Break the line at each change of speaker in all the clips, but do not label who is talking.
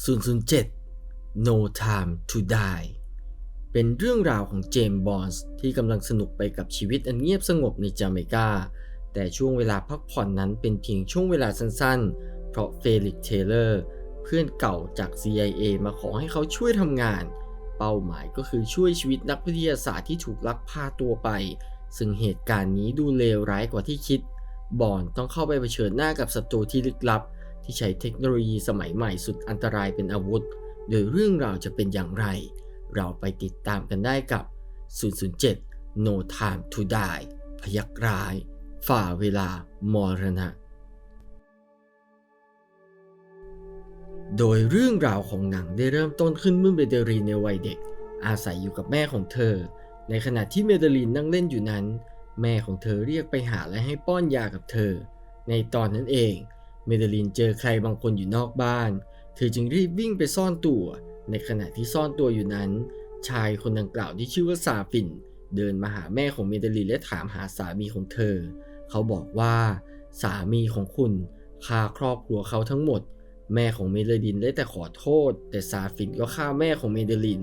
007 No Time to Die เป็นเรื่องราวของเจมส์บอนส์ที่กำลังสนุกไปกับชีวิตอันเงียบสงบในจาเมกา แต่ช่วงเวลาพักผ่อนนั้นเป็นเพียงช่วงเวลาสั้นๆ เพราะเฟลิกเทเลอร์ เพื่อนเก่าจาก CIA มาขอให้เขาช่วยทำงาน เป้าหมายก็คือช่วยชีวิตนักวิทยาศาสตร์ที่ถูกลักพาตัวไป ซึ่งเหตุการณ์นี้ดูเลวร้ายกว่าที่คิด บอนต้องเข้าไปเผชิญหน้ากับศัตรูที่ลึกลับ ที่ใช้เทคโนโลยีสมัยใหม่สุดอันตรายเป็นอาวุธ โดยเรื่องราวจะเป็นอย่างไร เราไปติดตามกันได้กับ 007 No Time to Die พยักร้าย ฝ่าเวลามรณะ โดยเรื่องราวของหนังได้เริ่มต้นขึ้นเมื่อเมเดลีนในวัยเด็ก อาศัยอยู่กับแม่ของเธอ ในขณะที่เมเดลีนนั่งเล่นอยู่นั้น แม่ของเธอเรียกไปหาและให้ป้อนยากับเธอ ในตอนนั้นเอง เมเดลินเจอใครบางคนอยู่นอกบ้าน เธอจึงรีบวิ่งไปซ่อนตัว ในขณะที่ซ่อนตัวอยู่นั้น ชายคนดังกล่าวที่ชื่อว่าซาฟิน เดินมาหาแม่ของเมเดลินและถามหาสามีของเธอ เขาบอกว่าสามีของคุณฆ่าครอบครัวเขาทั้งหมด แม่ของเมเดลินได้แต่ขอโทษ แต่ซาฟินก็ฆ่าแม่ของเมเดลิน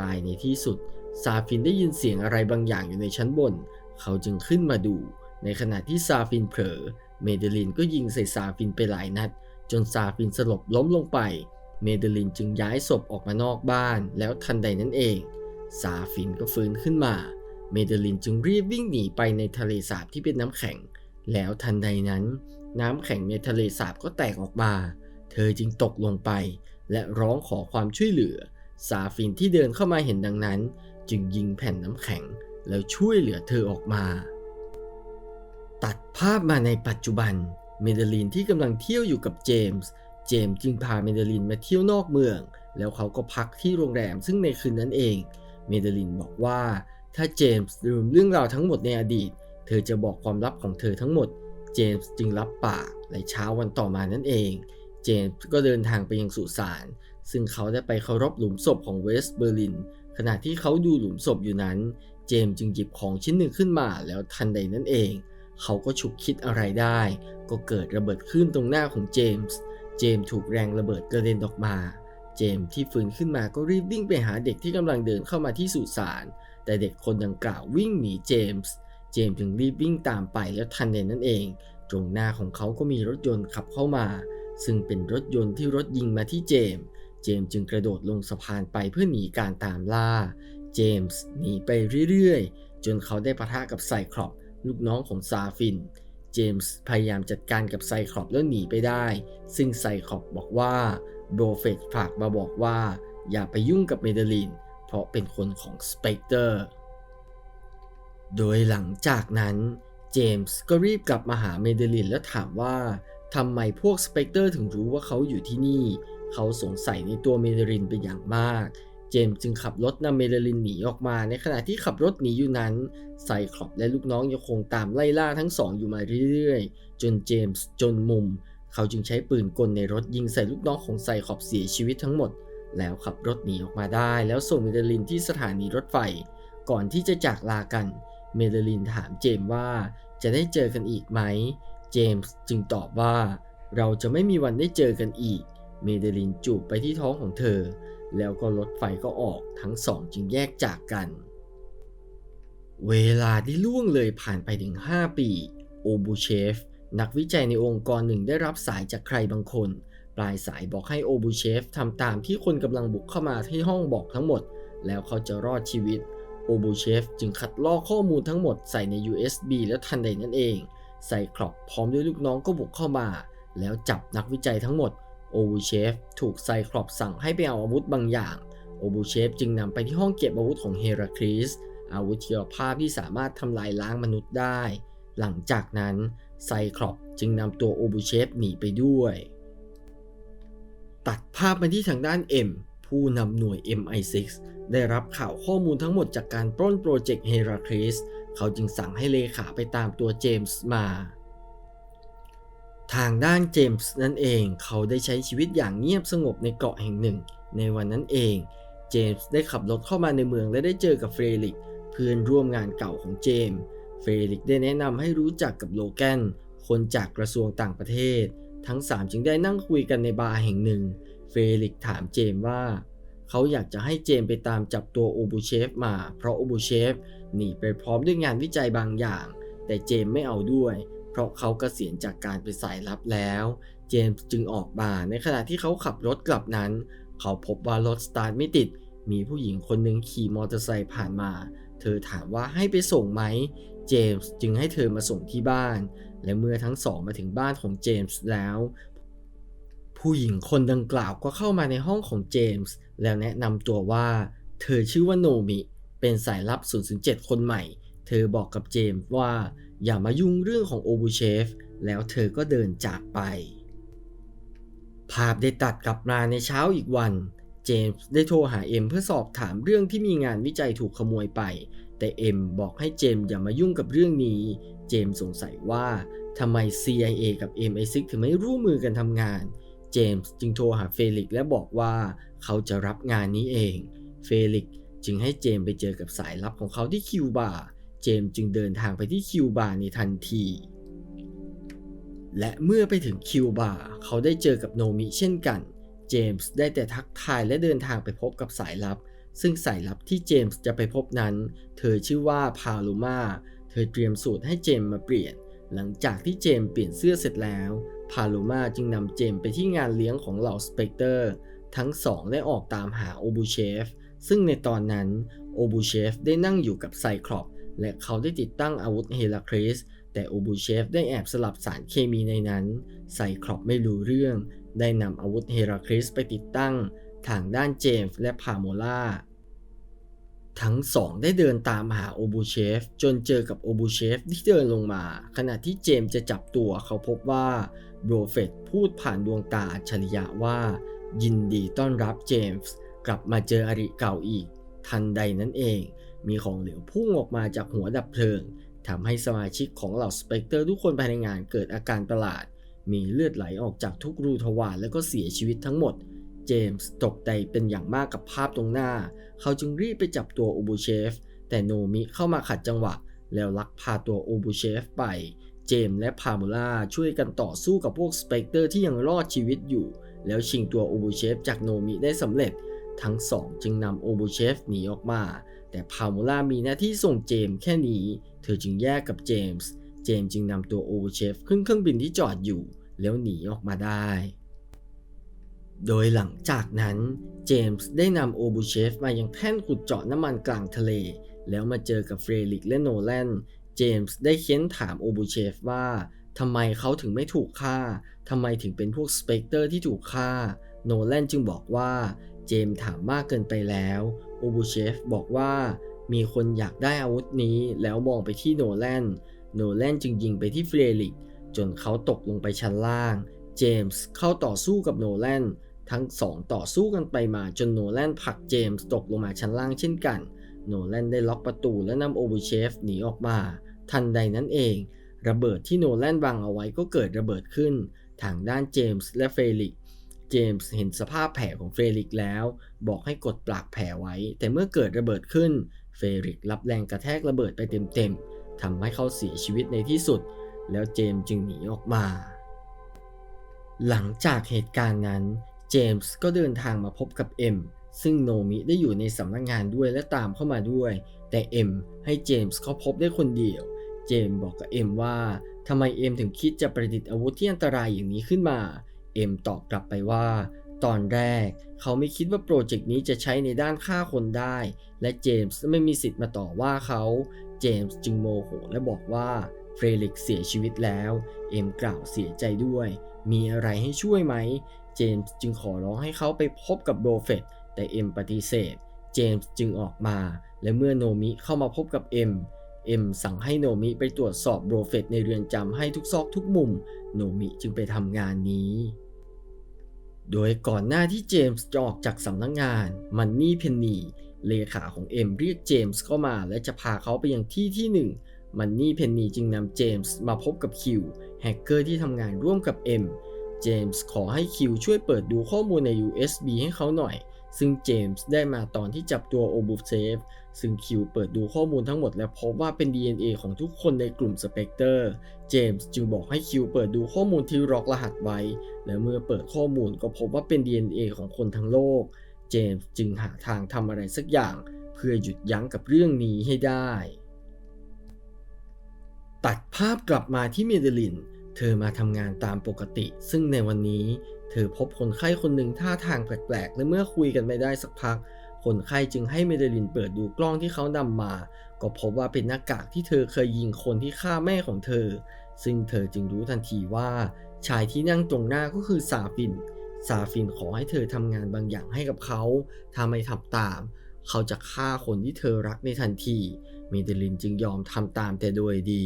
ตายในที่สุด ซาฟินได้ยินเสียงอะไรบางอย่างอยู่ในชั้นบน เขาจึงขึ้นมาดู ในขณะที่ซาฟินเผลอ เมเดลินก็ยิงใส่ซาฟินไปหลายนัด จนซาฟินสลบล้มลงไป เมเดลินจึงย้ายศพออกมานอกบ้าน แล้วทันใดนั้นเอง ซาฟินก็ฟื้นขึ้นมา เมเดลินจึงรีบวิ่งหนีไปในทะเลสาบที่เป็นน้ำแข็ง แล้วทันใดนั้น น้ำแข็งในทะเลสาบก็แตกออกมา เธอจึงตกลงไป และร้องขอความช่วยเหลือ ซาฟินที่เดินเข้ามาเห็นดังนั้น จึงยิงแผ่นน้ำแข็งแล้วช่วยเหลือเธอออกมา ตัดภาพมาในปัจจุบัน เมเดลินที่กำลังเที่ยวอยู่กับเจมส์ เจมส์จึงพาเมเดลินมาเที่ยวนอกเมือง แล้วเขาก็พักที่โรงแรมซึ่งในคืนนั้นเอง เมเดลินบอกว่า ถ้าเจมส์ลืมเรื่องราวทั้งหมดในอดีต เธอจะบอกความลับของเธอทั้งหมด เจมส์จึงรับปากและเช้าวันต่อมานั่นเอง เจมส์ก็เดินทางไปยังสุสาน ซึ่งเขาได้ไปเคารพหลุมศพของเวสต์เบอร์ลิน ขณะที่เขาดูหลุมศพอยู่นั้น เจมส์จึงหยิบของชิ้นหนึ่งขึ้นมาแล้วทันใดนั้นเอง เขาก็ฉุกคิดอะไรได้ ก็เกิดระเบิดขึ้นตรงหน้าของเจมส์ เจมส์ถูกแรงระเบิดกระเด็นออกมา เจมส์ที่ฟื้นขึ้นมาก็รีบวิ่งไปหาเด็กที่กำลังเดินเข้ามาที่สุสาน แต่เด็กคนดังกล่าววิ่งหนีเจมส์ เจมส์จึงรีบวิ่งตามไปแล้วทันใดนั้นเอง ตรงหน้าของเขาก็มีรถยนต์ขับเข้ามา ซึ่งเป็นรถยนต์ที่รถยิงมาที่เจมส์ เจมส์จึงกระโดดลงสะพานไปเพื่อหนีการตามล่า เจมส์หนีไปเรื่อยๆ จนเขาได้ปะทะกับไซคลอป ลูกน้องของซาฟิน เจมส์พยายามจัดการกับไซคลอปแล้วหนีไปได้ ซึ่งไซคลอปบอกว่าโบเฟตฝากมาบอกว่า อย่าไปยุ่งกับเมเดลิน เพราะเป็นคนของสเปกเตอร์ โดยหลังจากนั้น เจมส์ก็รีบกลับมาหาเมเดลินและถามว่าทำไมพวกสเปกเตอร์ถึงรู้ว่าเขาอยู่ที่นี่ เขาสงสัยในตัวเมเดลินเป็นอย่างมาก เจมส์จึงขับรถนำเมเดลินหนีออกมา ในขณะที่ขับรถหนีอยู่นั้น ไซคลอปและลูกน้องยังคงตามไล่ล่าทั้งสองอยู่มาเรื่อยๆ จนเจมส์จนมุม เขาจึงใช้ปืนกลในรถยิงใส่ลูกน้องของไซคลอปเสียชีวิตทั้งหมด แล้วขับรถหนีออกมาได้ แล้วส่งเมเดลินที่สถานีรถไฟ ก่อนที่จะจากลากัน เมเดลินถามเจมส์ว่าจะได้เจอกันอีกไหม เจมส์จึงตอบว่า เราจะไม่มีวันได้เจอกันอีก เมเดลินจูบไปที่ท้องของเธอ แล้วก็รถไฟก็ออกทั้งสองจึงแยกจากกัน เวลาได้ล่วงเลยผ่านไปถึง 5 ปี โอบูเชฟ นักวิจัยในองค์กรหนึ่งได้รับสายจากใครบางคน ปลายสายบอกให้โอบูเชฟทำตามที่คนกำลังบุกเข้ามาที่ห้องบอกทั้งหมด แล้วเขาจะรอดชีวิต โอบูเชฟจึงคัดลอกข้อมูลทั้งหมดใส่ใน USB แล้วทันใดนั้นเองไซคลอปพร้อมด้วยลูกน้องก็บุกเข้ามา แล้วจับนักวิจัยทั้งหมด โอบูเชฟถูกไซคลอปสั่งให้ไปเอาอาวุธบางอย่าง โอบูเชฟจึงนำไปที่ห้องเก็บอาวุธของเฮราคลีสอาวุธชีวภาพที่สามารถทำลายล้างมนุษย์ได้ หลังจากนั้นไซคลอปจึงนำตัวโอบูเชฟหนีไปด้วย ตัดภาพมาที่ทางด้านเอ็มผู้นำหน่วย MI6 ได้รับข่าวข้อมูลทั้งหมดจากการปล้นโปรเจกต์เฮราคลีสเขาจึงสั่งให้เลขาไปตามตัวเจมส์มา ทางด้านเจมส์นั่นเองเขาได้ใช้ชีวิตอย่างเงียบสงบในเกาะแห่งหนึ่ง ในวันนั้นเอง เจมส์ได้ขับรถเข้ามาในเมืองและได้เจอกับเฟรลิก เพื่อนร่วมงานเก่าของเจมส์เฟรลิกได้แนะนำให้รู้จักกับโลแกนคนจากกระทรวงต่างประเทศ ทั้ง 3 จึงได้นั่งคุยกันในบาร์แห่งหนึ่ง เฟลิกถามเจมส์ว่า เขาอยากจะให้เจมส์ไปตามจับตัวโอบูเชฟมา เพราะโอบูเชฟหนีไปพร้อมด้วยงานวิจัยบางอย่าง แต่เจมส์ไม่เอาด้วย เพราะเขากเกษียณจากการเป็นสายลับแล้ว เจมส์จึงออกมาในขณะที่เขาขับรถกลับนั้น เขาพบว่ารถสตาร์ทไม่ติด มีผู้หญิงคนหนึ่งขี่มอเตอร์ไซค์ผ่านมา เธอถามว่าให้ไปส่งไหม เจมส์จึงให้เธอมาส่งที่บ้าน และเมื่อทั้งสองมาถึงบ้านของเจมส์แล้ว ผู้หญิงคนดังกล่าวก็เข้ามาในห้องของเจมส์แล้วแนะนำตัวว่า เธอชื่อว่าโนมิ เป็นสายลับ 007 คนใหม่ เธอบอกกับเจมส์ว่า อย่ามายุ่งเรื่องของโอบูเชฟ แล้วเธอก็เดินจากไป ภาพได้ตัดกลับมาในเช้าอีกวัน เจมส์ได้โทรหาเอ็มเพื่อสอบถามเรื่องที่มีงานวิจัยถูกขโมยไป แต่เอ็มบอกให้เจมส์อย่ามายุ่งกับเรื่องนี้ เจมส์สงสัยว่าทำไม CIA กับ MI6 ถึงไม่ร่วมมือกันทำงาน เจมส์จึงโทรหาเฟลิกและบอกว่าเขาจะรับงานนี้เอง เฟลิกจึงให้เจมส์ไปเจอกับสายลับของเขาที่คิวบาร์ เจมส์จึงเดินทางไปที่คิวบาร์ในทันที และเมื่อไปถึงคิวบาร์เขาได้เจอกับโนมิเช่นกัน เจมส์ได้แต่ทักทายและเดินทางไปพบกับสายลับ ซึ่งสายลับที่เจมส์จะไปพบนั้น เธอชื่อว่าพาลูมาเธอเตรียมสูตรให้เจมส์มาเปลี่ยน หลังจากที่เจมส์เปลี่ยนเสื้อเสร็จแล้ว พาลูมาจึงนำเจมส์ไปที่งานเลี้ยงของเหล่าสเปกเตอร์ ทั้งสองได้ออกตามหาโอบูเชฟ ซึ่งในตอนนั้นโอบูเชฟได้นั่งอยู่กับไซคลอป และเขาได้ติดตั้งอาวุธเฮราคริส แต่โอบูเชฟได้แอบสลับสารเคมีในนั้น ไซคลอปไม่รู้เรื่อง ได้นำอาวุธเฮราคริสไปติดตั้ง ทางด้านเจมส์และพาโมล่า ทั้งสองได้เดินตามหาโอบูเชฟ จนเจอกับโอบูเชฟที่เดินลงมา ขณะที่เจมส์จะจับตัวเขาพบว่าโบรเฟตพูดผ่านดวงตาอัจฉริยะว่า ยินดีต้อนรับเจมส์กลับมาเจออริเก่าอีก ทันใดนั้นเอง มีของเหลวพุ่งออกมาจากหัวดับเพลิงทำให้สมาชิกของเหล่าสเปกเตอร์ทุกคนภายในงานเกิดอาการประหลาด มีเลือดไหลออกจากทุกรูทวารแล้วก็เสียชีวิตทั้งหมด เจมส์ตกใจเป็นอย่างมากกับภาพตรงหน้า เขาจึงรีบไปจับตัวโอบูเชฟ แต่โนมิเข้ามาขัดจังหวะ แล้วลักพาตัวโอบูเชฟไป เจมส์และพามูล่าช่วยกันต่อสู้กับพวกสเปกเตอร์ที่ยังรอดชีวิตอยู่ แล้วชิงตัวโอบูเชฟจากโนมิได้สำเร็จ ทั้งสองจึงนำโอบูเชฟหนีออกมา แต่พามูล่ามีหน้าที่ส่งเจมส์แค่นี้ เธอจึงแยกกับเจมส์ เจมส์จึงนำตัวโอบูเชฟขึ้นเครื่องบินที่จอดอยู่ แล้วหนีออกมาได้ โดยหลังจากนั้น เจมส์ได้นำโอบูเชฟมายังแท่นขุดเจาะน้ำมันกลางทะเล แล้วมาเจอกับเฟรลิกและโนแลน เจมส์ได้เค้นถามโอบูเชฟว่าทำไมเขาถึงไม่ถูกฆ่า ทำไมถึงเป็นพวกสเปกเตอร์ที่ถูกฆ่า โนแลนจึงบอกว่า เจมส์ถามมากเกินไปแล้วโอบูเชฟบอกว่ามีคนอยากได้อาวุธนี้แล้วมองไปที่โนแลน โนแลนจึงยิงไปที่เฟรลิก จนเขาตกลงไปชั้นล่าง เจมส์เข้าต่อสู้กับโนแลน ทั้งสองต่อสู้กันไปมาจนโนแลนผลักเจมส์ตกลงมาชั้นล่างเช่นกัน โนแลนได้ล็อกประตูและนำโอบูเชฟหนีออกมา ทันใดนั้นเอง ระเบิดที่โนแลนวางเอาไว้ก็เกิดระเบิดขึ้น ทางด้านเจมส์และเฟลิก เจมส์เห็นสภาพแผลของเฟลิกแล้ว บอกให้กดปลากแผลไว้ แต่เมื่อเกิดระเบิดขึ้น เฟลิกรับแรงกระแทกระเบิดไปเต็มๆทำให้เขาเสียชีวิตในที่สุด แล้วเจมส์จึงหนีออกมา หลังจากเหตุการณ์นั้น เจมส์ก็เดินทางมาพบกับเอ็มซึ่งโนมิได้อยู่ในสำนักงงานด้วยและตามเข้ามาด้วย แต่เอ็มให้เจมส์เขาพบได้คนเดียว เจมส์บอกกับเอ็มว่าทำไมเอ็มถึงคิดจะประดิษฐ์อาวุธที่อันตรายอย่างนี้ขึ้นมา เอ็มตอบกลับไปว่า ตอนแรกเขาไม่คิดว่าโปรเจกต์นี้จะใช้ในด้านฆ่าคนได้ และเจมส์ไม่มีสิทธิ์มาต่อว่าเขา เจมส์จึงโมโหและบอกว่าเฟรลิกเสียชีวิตแล้ว เอ็มกล่าวเสียใจด้วย มีอะไรให้ช่วยไหม เจมส์จึงขอร้องให้เขาไปพบกับโบรเฟตแต่เอ็มปฏิเสธ เจมส์จึงออกมา และเมื่อโนมิเข้ามาพบกับเอ็ม เอ็มสั่งให้โนมิไปตรวจสอบโบรเฟตในเรือนจำให้ทุกซอกทุกมุม โนมิจึงไปทำงานนี้ โดยก่อนหน้าที่เจมส์จะออกจากสำนักงงานมันนี่เพนนีเลขาของเอ็มเรียกเจมส์เข้ามาและจะพาเขาไปยังที่ที่หนึ่งมันนี่เพนนีจึงนำเจมส์มาพบกับคิวแฮกเกอร์ที่ทำงานร่วมกับเอ็มเจมส์ขอให้คิวช่วยเปิดดูข้อมูลใน USB ให้เขาหน่อย ซึ่งเจมส์ได้มาตอนที่จับตัวโอบูเซฟ ซึ่งคิวเปิดดูข้อมูลทั้งหมดและพบว่าเป็น DNA ของทุกคนในกลุ่มสเปกเตอร์ เจมส์จึงบอกให้คิวเปิดดูข้อมูลที่ล็อกรหัสไว้ และเมื่อเปิดข้อมูลก็พบว่าเป็น DNA ของคนทั้งโลก เจมส์จึงหาทางทำอะไรสักอย่าง เพื่อหยุดยั้งกับเรื่องนี้ให้ได้ ตัดภาพกลับมาที่เมเดลิน เธอมาทำงานตามปกติ ซึ่งในวันนี้ เธอพบคนไข้คนหนึ่งท่าทางแปลกๆ และเมื่อคุยกันไม่ได้สักพัก คนไข้จึงให้เมเดลินเปิดดูกล้องที่เขานำมา ก็พบว่าเป็นหน้ากากที่เธอเคยยิงคนที่ฆ่าแม่ของเธอ ซึ่งเธอจึงรู้ทันทีว่า ชายที่นั่งตรงหน้าก็คือซาฟิน ซาฟินขอให้เธอทำงานบางอย่างให้กับเขา ถ้าไม่ทำตาม เขาจะฆ่าคนที่เธอรักในทันที เมเดลินจึงยอมทำตามแต่โดยดี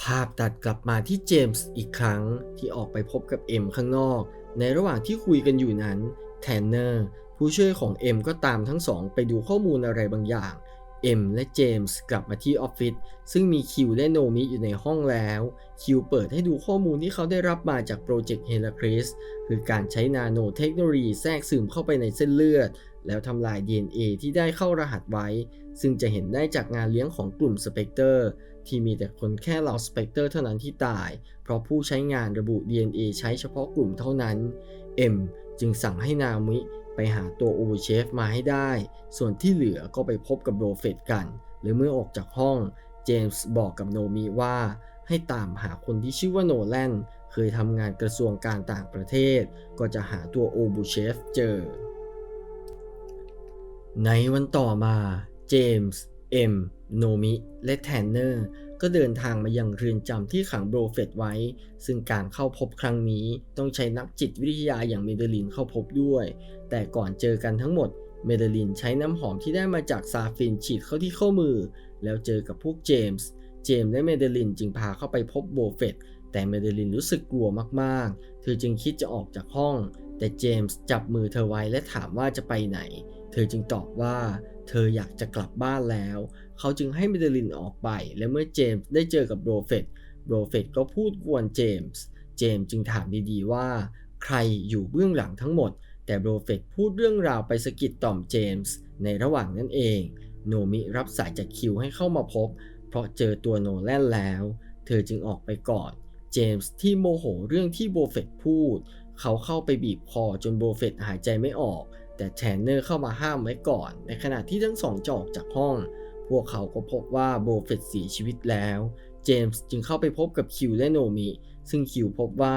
ภาพตัดกลับมาที่เจมส์อีกครั้งที่ออกไปพบกับเอ็มข้างนอก ในระหว่างที่คุยกันอยู่นั้นแทนเนอร์ผู้ช่วยของเอ็มก็ตามทั้งสองไปดูข้อมูลอะไรบางอย่างเอ็มและเจมส์กลับมาที่ออฟฟิศซึ่งมีคิวและโนมิอยู่ในห้องแล้ว คิวเปิดให้ดูข้อมูลที่เขาได้รับมาจากโปรเจกต์เฮล a คริสคือการใช้นาโนเทคโนโลยีแทรกซึมเข้าไปในเส้นเลือด แล้วทำลาย DNA ที่ได้เข้ารหัสไว้ ซึ่งจะเห็นได้จากงานเลี้ยงของกลุ่มสเปกเตอร์ ที่มีแต่คนแค่เหล่าสเปกเตอร์เท่านั้นที่ตาย เพราะผู้ใช้งานระบุ DNA ใช้เฉพาะกลุ่มเท่านั้นเอ็มจึงสั่งให้นามิไปหาตัวโอเวเชฟมาให้ได้ ส่วนที่เหลือก็ไปพบกับโรเฟตกัน หรือเมื่อออกจากห้อง เจมส์บอกกับโนมิว่าให้ตามหาคนที่ชื่อว่าโนแลนเคยทำงานกระทรวงการต่างประเทศ ก็จะหาตัวโอบูเชฟเจอ ในวันต่อมา เจมส์ เอ็มโนมิและแทนเนอร์ก็เดินทางมายังเรือนจำที่ขังโบรเฟตไว้ ซึ่งการเข้าพบครั้งนี้ต้องใช้นักจิตวิทยาอย่างเมเดลินเข้าพบด้วย แต่ก่อนเจอกันทั้งหมด เมเดลินใช้น้ำหอมที่ได้มาจากซาฟินฉีดเข้าที่ข้อมือ แล้วเจอกับพวกเจมส์เจมส์และเมเดลินจึงพาเข้าไปพบโบเฟตแต่เมเดลินรู้สึกกลัวมากๆ เธอจึงคิดจะออกจากห้อง แต่เจมส์จับมือเธอไว้และถามว่าจะไปไหน เธอจึงตอบว่า เธออยากจะกลับบ้านแล้ว เขาจึงให้เมเดลินออกไป และเมื่อเจมส์ได้เจอกับโบเฟตโบเฟตก็พูดกวนเจมส์ เจมส์จึงถามดีๆว่า ใครอยู่เบื้องหลังทั้งหมด แต่โบเฟตพูดเรื่องราวไปสะกิดต่อมเจมส์ในระหว่างนั้นเอง โนมิรับสายจากคิวให้เข้ามาพบ เพราะเจอตัวโนแลนแล้ว เธอจึงออกไปก่อนเจมส์ที่โมโหเรื่องที่โบเฟตพูด เขาเข้าไปบีบคอจนโบเฟตหายใจไม่ออก แต่แทนเนอร์เข้ามาห้ามไว้ก่อน ในขณะที่ทั้งสองจะออกจากห้อง พวกเขาก็พบว่าโบเฟตเสียชีวิตแล้ว เจมส์จึงเข้าไปพบกับคิวและโนมิ ซึ่งคิวพบว่า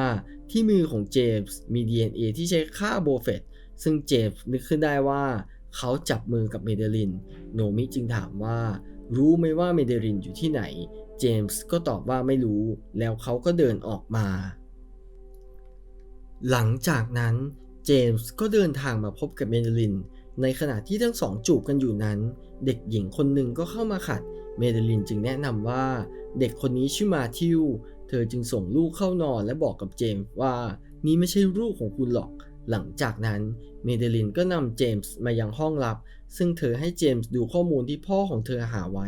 ที่มือของเจมส์มี DNA ที่ใช้ฆ่าโบเฟตซึ่งเจมส์นึกขึ้นได้ว่า เขาจับมือกับเมเดลิน โนมิจึงถามว่า รู้ไหมว่าเมเดลินอยู่ที่ไหน เจมส์ก็ตอบว่าไม่รู้ แล้วเขาก็เดินออกมา หลังจากนั้น จมส์ก็เดินทางมาพบกับเมเดลิน ในขณะที่ทั้งสองจูบกันอยู่นั้น เด็กหญิงคนหนึ่งก็เข้ามาขัด เมเดลินจึงแนะนำว่า เด็กคนนี้ชื่อมาทิว เธอจึงส่งลูกเข้านอนและบอกกับเจมส์ว่านี่ไม่ใช่ลูกของคุณหรอก หลังจากนั้นเมเดลินก็นำเจมส์มายังห้องลับ ซึ่งเธอให้เจมส์ดูข้อมูลที่พ่อของเธอหาไว้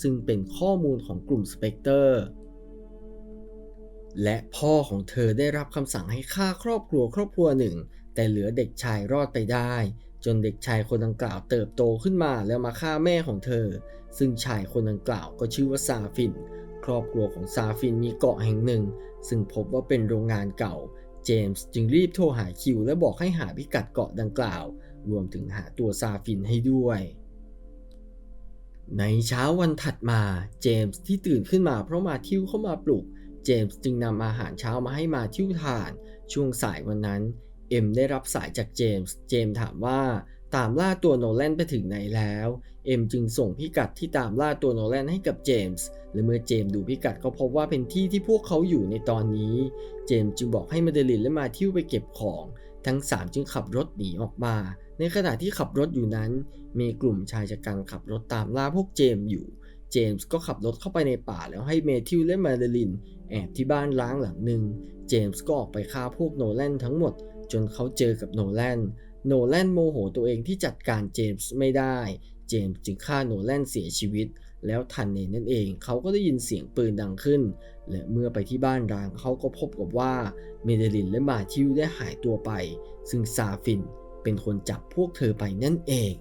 ซึ่งเป็นข้อมูลของกลุ่มสเปกเตอร์และพ่อของเธอได้รับคำสั่งให้ฆ่าครอบครัวครอบครัวหนึ่ง แต่เหลือเด็กชายรอดไปได้ จนเด็กชายคนดังกล่าวเติบโตขึ้นมาแล้วมาฆ่าแม่ของเธอ ซึ่งชายคนดังกล่าวก็ชื่อว่าซาฟิน ครอบครัวของซาฟินมีเกาะแห่งหนึ่ง ซึ่งพบว่าเป็นโรงงานเก่า เจมส์จึงรีบโทรหาคิวและบอกให้หาพิกัดเกาะดังกล่าว รวมถึงหาตัวซาฟินให้ด้วยในเช้าวันถัดมาเจมส์ที่ตื่นขึ้นมาเพราะมาทิวเข้ามาปลุก เจมส์จึงนำอาหารเช้ามาให้มาทิวทาน ช่วงสายวันนั้น เอ็มได้รับสายจากเจมส์ เจมส์ถามว่าตามล่าตัวโนแลนไปถึงไหนแล้ว เอ็มจึงส่งพิกัดที่ตามล่าตัวโนแลนให้กับเจมส์ และเมื่อเจมส์ดูพิกัดก็พบว่าเป็นที่ที่พวกเขาอยู่ในตอนนี้ เจมส์จึงบอกให้มาเดลินและมาทิวไปเก็บของ ทั้ง 3 จึงขับรถหนีออกมา ในขณะที่ขับรถอยู่นั้น มีกลุ่มชายชะกันขับรถตามล่าพวกเจมส์อยู่ เจมส์ก็ขับรถเข้าไปในป่าแล้วให้เมทิวและมาเดลินแอบที่บ้านล้างหลังหนึ่ง เจมส์ก็ออกไปฆ่าพวกโนแลนทั้งหมด จนเขาเจอกับโนแลนโนแลนโมโหตัวเองที่จัดการเจมส์ไม่ได้ เจมส์จึงฆ่าโนแลนเสียชีวิต แล้วทันในนั้นเองเขาก็ได้ยินเสียงปืนดังขึ้น และเมื่อไปที่บ้านร้างเขาก็พบกับว่าเมเดลินและมาทิวได้หายตัวไป ซึ่งซาฟินเป็นคนจับพวกเธอไปนั่นเอง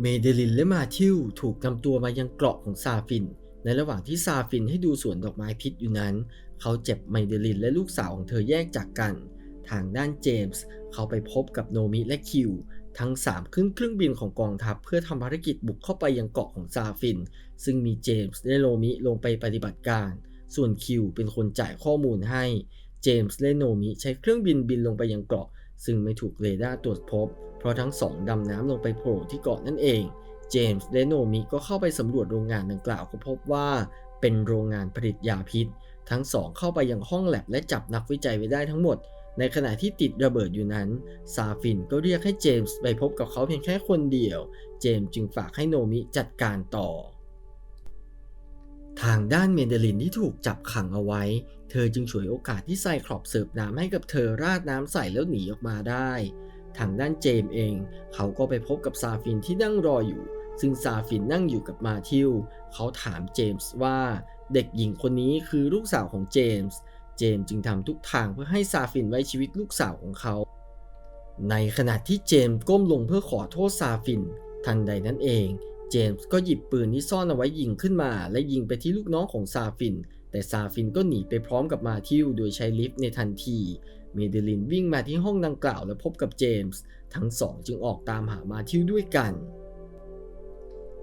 เมเดลินและมาทิวถูกนำตัวมายังเกราะของซาฟิน ในระหว่างที่ซาฟินให้ดูสวนดอกไม้พิษอยู่นั้น เขาเจ็บเมเดลินและลูกสาวของเธอแยกจากกัน ทางด้านเจมส์เขาไปพบกับโนมิและคิว ทั้ง 3 ขึ้นเครื่องบินของกองทัพเพื่อทำภารกิจบุกเข้าไปยังเกาะของซาฟิน ซึ่งมีเจมส์และโนมิลงไปปฏิบัติการ ส่วนคิวเป็นคนจ่ายข้อมูลให้ เจมส์และโนมิใช้เครื่องบินบินลงไปยังเกาะ ซึ่งไม่ถูกเรดาร์ตรวจพบ เพราะทั้งสองดำน้ำลงไปโผล่ที่เกาะนั่นเอง เจมส์และโนมิก็เข้าไปสำรวจโรงงานดังกล่าวก็พบว่าเป็นโรงงานผลิตยาพิษ ทั้งสองเข้าไปยังห้องแลบและจับนักวิจัยไว้ได้ทั้งหมด ในขณะที่ติดระเบิดอยู่นั้น ซาฟินก็เรียกให้เจมส์ไปพบกับเขาเพียงแค่คนเดียว เจมส์จึงฝากให้โนมิจัดการต่อ ทางด้านเมเดลินที่ถูกจับขังเอาไว้ เธอจึงฉวยโอกาสที่ไซคลอปเสิร์ฟน้ำให้กับเธอราดน้ำใส่แล้วหนีออกมาได้ ทางด้านเจมส์เอง เขาก็ไปพบกับซาฟินที่นั่งรออยู่ ซึ่งซาฟินนั่งอยู่กับมาทิว เขาถามเจมส์ว่าเด็กหญิงคนนี้คือลูกสาวของเจมส์ เจมส์จึงทำทุกทางเพื่อให้ซาฟินไว้ชีวิตลูกสาวของเขา ในขณะที่เจมส์ก้มลงเพื่อขอโทษซาฟิน ทันใดนั้นเอง เจมส์ก็หยิบปืนที่ซ่อนเอาไว้ยิงขึ้นมา และยิงไปที่ลูกน้องของซาฟิน แต่ซาฟินก็หนีไปพร้อมกับมาทิวโดยใช้ลิฟต์ในทันที เมเดลินวิ่งมาที่ห้องดังกล่าวและพบกับเจมส์ทั้งสองจึงออกตามหามาทิวด้วยกัน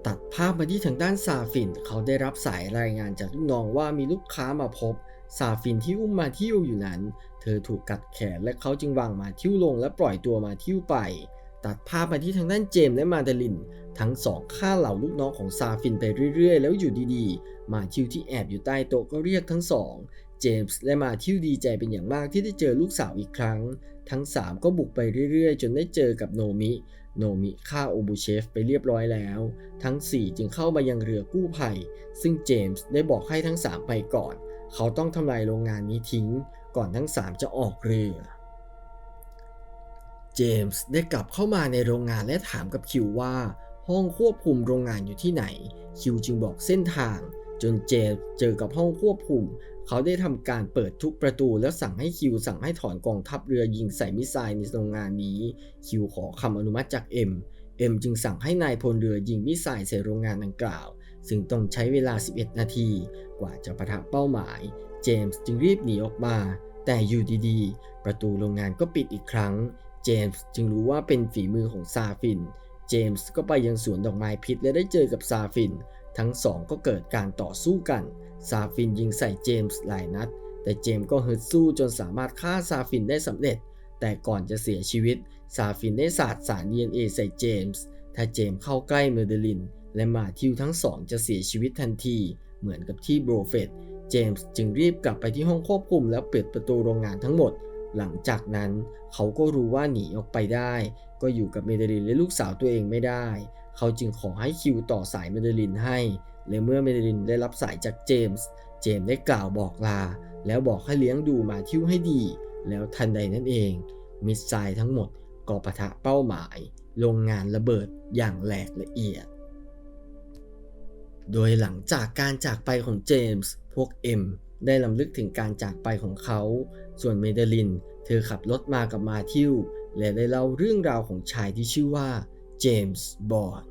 ตัดภาพมาที่ทางด้านซาฟิน เขาได้รับสายรายงานจากลูกน้องว่ามีลูกค้ามาพบ ซาฟินที่อุ้มมาทิวอยู่นั้น เธอถูกกัดแขนและเขาจึงวางมาทิวลงและปล่อยตัวมาทิวไป ตัดภาพมาที่ทางด้านเจมส์และมาเดลิน ทั้งสองฆ่าเหล่าลูกน้องของซาฟินไปเรื่อยๆ แล้วอยู่ดีๆ มาทิวที่แอบอยู่ใต้โต๊ะก็เรียกทั้งสอง เจมส์และมาทิวดีใจเป็นอย่างมากที่ได้เจอลูกสาวอีกครั้ง ทั้ง 3 ก็บุกไปเรื่อยๆ จนได้เจอกับโนมิโนมิฆ่าโอบูเชฟไปเรียบร้อยแล้ว ทั้ง 4 จึงเข้ามายังเรือกู้ภัย ซึ่งเจมส์ได้บอกให้ทั้ง 3 ไปก่อน เขาต้องทำลายโรงงานนี้ทิ้งก่อนทั้ง3จะออกเรือ เจมส์ได้กลับเข้ามาในโรงงานและถามกับคิวว่า ห้องควบคุมโรงงานอยู่ที่ไหน คิวจึงบอกเส้นทาง จนเจมส์เจอกับห้องควบคุม เขาได้ทำการเปิดทุกประตูแล้วสั่งให้คิวสั่งให้ถอนกองทัพเรือยิงใส่มิสไซล์ในโรงงานนี้ คิวขอคำอนุมัติจากเอ็มเอ็มจึงสั่งให้นายพลเรือยิงมิสไซล์ใส่โรงงานดังกล่าว ซึ่งต้องใช้เวลา 11 นาที กว่าจะประทับเป้าหมาย เจมส์จึงรีบหนีออกมา แต่อยู่ดีๆ ประตูโรงงานก็ปิดอีกครั้ง เจมส์จึงรู้ว่าเป็นฝีมือของซาฟิน เจมส์ก็ไปยังสวนดอกไม้พิษและได้เจอกับซาฟิน ทั้งสองก็เกิดการต่อสู้กัน ซาฟินยิงใส่เจมส์หลายนัด แต่เจมส์ก็ฮึดสู้จนสามารถฆ่าซาฟินได้สำเร็จ แต่ก่อนจะเสียชีวิต ซาฟินได้สาดสาร DNA ใส่เจมส์ ถ้าเจมส์เข้าใกล้เมอร์เดลิน และมาทิวทั้งสองจะเสียชีวิตทันที เหมือนกับที่โบรเฟตเจมส์จึงรีบกลับไปที่ห้องควบคุมแล้วปิดประตูโรงงานทั้งหมด หลังจากนั้นเขาก็รู้ว่าหนีออกไปได้ ก็อยู่กับเมเดลินและลูกสาวตัวเองไม่ได้ เขาจึงขอให้คิวต่อสายเมเดลินให้ และเมื่อเมเดลินได้รับสายจากเจมส์เจมส์ได้กล่าวบอกลา แล้วบอกให้เลี้ยงดูมาทิวให้ดี แล้วทันใดนั้นเอง มิสไซล์ทั้งหมดก็ปะทะเป้าหมาย โรงงานระเบิดอย่างแหลกละเอียด โดยหลังจากการจากไปของเจมส์ พวกเอ็มได้ลำลึกถึงการจากไปของเขา ส่วนเมเดลิน เธอขับรถมากับมาทิว และได้เล่าเรื่องราวของชายที่ชื่อว่าเจมส์บอนด์